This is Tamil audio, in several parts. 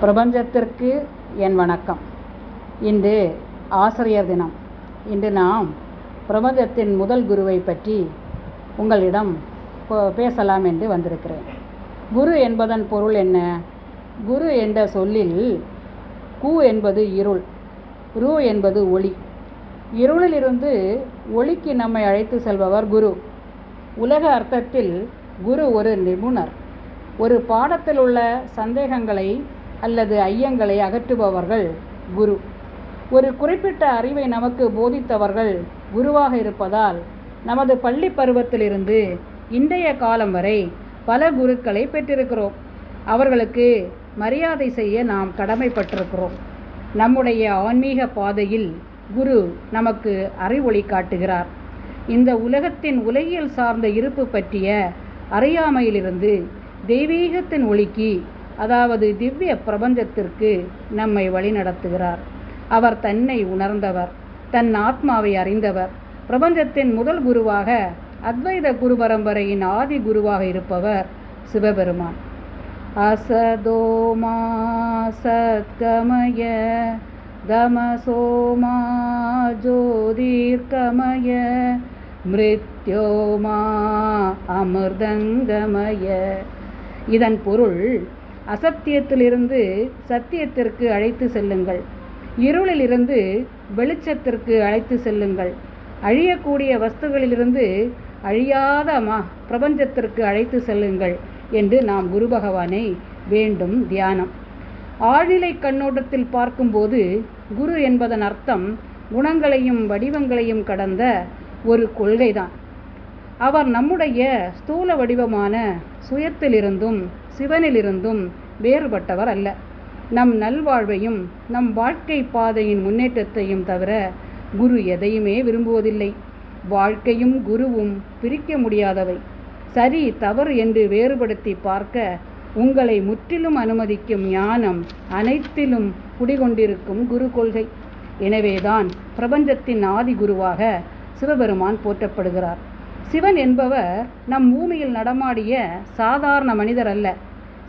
பிரபஞ்சத்திற்கு என் வணக்கம். இன்று ஆசிரியர் தினம். இன்று நாம் பிரபஞ்சத்தின் முதல் குருவை பற்றி உங்களிடம் பேசலாம் என்று வந்திருக்கிறேன். குரு என்பதன் பொருள் என்ன? குரு என்ற சொல்லில் கு என்பது இருள் ரு என்பது ஒளி. இருளிலிருந்து ஒளிக்கு நம்மை அழைத்து செல்பவர் குரு. உலக அர்த்தத்தில் குரு ஒரு நிபுணர். ஒரு பாடத்தில் உள்ள சந்தேகங்களை அல்லது ஐயங்களை அகற்றுபவர்கள் குரு. ஒரு குறிப்பிட்ட அறிவை நமக்கு போதித்தவர்கள் குருவாக இருப்பதால் நமது பள்ளி பருவத்திலிருந்து இன்றைய காலம் வரை பல குருக்களை பெற்றிருக்கிறோம். அவர்களுக்கு மரியாதை செய்ய நாம் கடமைப்பட்டிருக்கிறோம். நம்முடைய ஆன்மீக பாதையில் குரு நமக்கு அறிவொளி காட்டுகிறார். இந்த உலகத்தின் உலகியல் சார்ந்த இருப்பு பற்றிய அறியாமையிலிருந்து தெய்வீகத்தின் ஒளிக்கு அதாவது திவ்ய பிரபஞ்சத்திற்கு நம்மை வழிநடத்துகிறார் அவர் தன்னை உணர்ந்தவர் தன் ஆத்மாவை அறிந்தவர். பிரபஞ்சத்தின் முதல் குருவாக அத்வைத குரு பரம்பரையின் ஆதி குருவாக இருப்பவர் சிவபெருமான். அசதோமா சத்கமய தமசோமா ஜோதிர்கமய மிருத்யோமா அமிர்தங்கமய. இதன் பொருள் அசத்தியத்திலிருந்து சத்தியத்திற்கு அழைத்து செல்லுங்கள். இருளிலிருந்து வெளிச்சத்திற்கு அழைத்து செல்லுங்கள். அழியக்கூடிய வஸ்துகளிலிருந்து அழியாத மா பிரபஞ்சத்திற்கு அழைத்து செல்லுங்கள் என்று நாம் குரு பகவானை வேண்டும் தியானம். ஆழ்நிலை கண்ணோட்டத்தில் பார்க்கும்போது குரு என்பதன் அர்த்தம் குணங்களையும் வடிவங்களையும் கடந்த ஒரு கொள்கைதான். அவர் நம்முடைய ஸ்தூல வடிவமான சுயத்திலிருந்தும் சிவனிலிருந்தும் வேறுபட்டவர் அல்ல. நம் நல்வாழ்வையும் நம் வாழ்க்கை பாதையின் முன்னேற்றத்தையும் தவிர குரு எதையுமே விரும்புவதில்லை. வாழ்க்கையும் குருவும் பிரிக்க முடியாதவை. சரி தவறு என்று வேறுபடுத்தி பார்க்க உங்களை முற்றிலும் அனுமதிக்கும் ஞானம் அனைத்திலும் குடிகொண்டிருக்கும் குரு கொள்கை. எனவேதான் பிரபஞ்சத்தின் ஆதி குருவாக சிவபெருமான் போற்றப்படுகிறார். சிவன் என்பவர் நம் பூமியில் நடமாடிய சாதாரண மனிதர் அல்ல.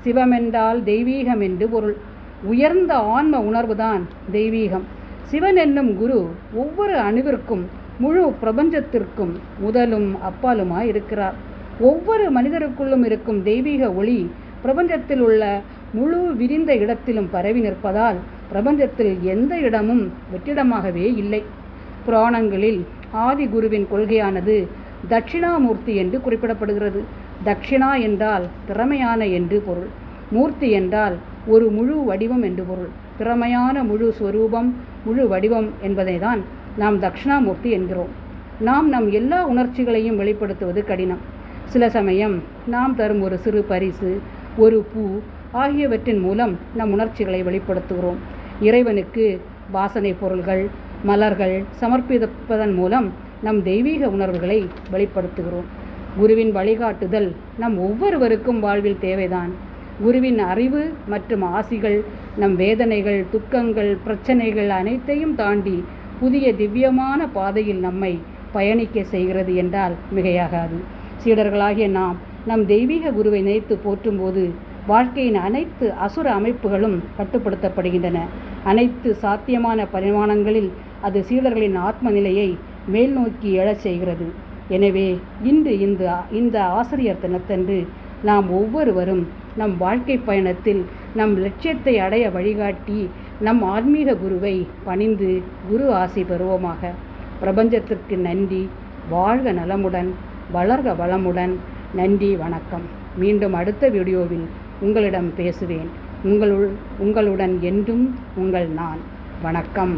சிவமென்றால் தெய்வீகம் என்று பொருள். உயர்ந்த ஆன்ம உணர்வுதான் தெய்வீகம். சிவன் என்னும் குரு ஒவ்வொரு அணுவிற்கும் முழு பிரபஞ்சத்திற்கும் முதலும் அப்பாலுமாய் இருக்கிறார். ஒவ்வொரு மனிதருக்குள்ளும் இருக்கும் தெய்வீக ஒளி பிரபஞ்சத்தில் உள்ள முழு விரிந்த இடத்திலும் பரவி நிற்பதால் பிரபஞ்சத்தில் எந்த இடமும் வெற்றிடமாகவே இல்லை. புராணங்களில் ஆதி குருவின் கொள்கையானது தட்சிணாமூர்த்தி என்று குறிப்பிடப்படுகிறது. தட்சிணா என்றால் திறமையான என்று பொருள். மூர்த்தி என்றால் ஒரு முழு வடிவம் என்று பொருள். திறமையான முழு ஸ்வரூபம் முழு வடிவம் என்பதை தான் நாம் தட்சிணாமூர்த்தி என்கிறோம். நாம் நம் எல்லா உணர்ச்சிகளையும் வெளிப்படுத்துவது கடினம். சில சமயம் நாம் தரும் ஒரு சிறு பரிசு ஒரு பூ ஆகியவற்றின் மூலம் நம் உணர்ச்சிகளை வெளிப்படுத்துகிறோம். இறைவனுக்கு வாசனை பொருள்கள் மலர்கள் சமர்ப்பிப்பதன் மூலம் நம் தெய்வீக உணர்வுகளை வெளிப்படுத்துகிறோம். குருவின் வழிகாட்டுதல் நம் ஒவ்வொருவருக்கும் வாழ்வில் தேவைதான். குருவின் அறிவு மற்றும் ஆசிகள் நம் வேதனைகள் துக்கங்கள் பிரச்சனைகள் அனைத்தையும் தாண்டி புதிய திவ்யமான பாதையில் நம்மை பயணிக்க செய்கிறது என்றால் மிகையாகாது. சீடர்களாகிய நாம் நம் தெய்வீக குருவை நினைத்து போற்றும்போது வாழ்க்கையின் அனைத்து அசுர அமைப்புகளும் கட்டுப்படுத்தப்படுகின்றன. அனைத்து சாத்தியமான பரிமாணங்களில் அது சீடர்களின் ஆத்ம நிலையை மேல் நோக்கி எழச் செய்கிறது. எனவே இன்று இந்த இந்த ஆசிரியர் தினத்தன்று நாம் ஒவ்வொருவரும் நம் வாழ்க்கை பயணத்தில் நம் லட்சியத்தை அடைய வழிகாட்டி நம் ஆன்மீக குருவை பணிந்து குரு ஆசை பெறுவோமாக. பிரபஞ்சத்திற்கு நன்றி. வாழ்க நலமுடன் வளர்க வளமுடன். நன்றி வணக்கம். மீண்டும் அடுத்த வீடியோவில் உங்களிடம் பேசுவேன். உங்களுள் உங்களுடன் என்றும் உங்கள் நான். வணக்கம்.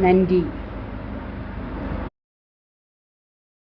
நன்றி.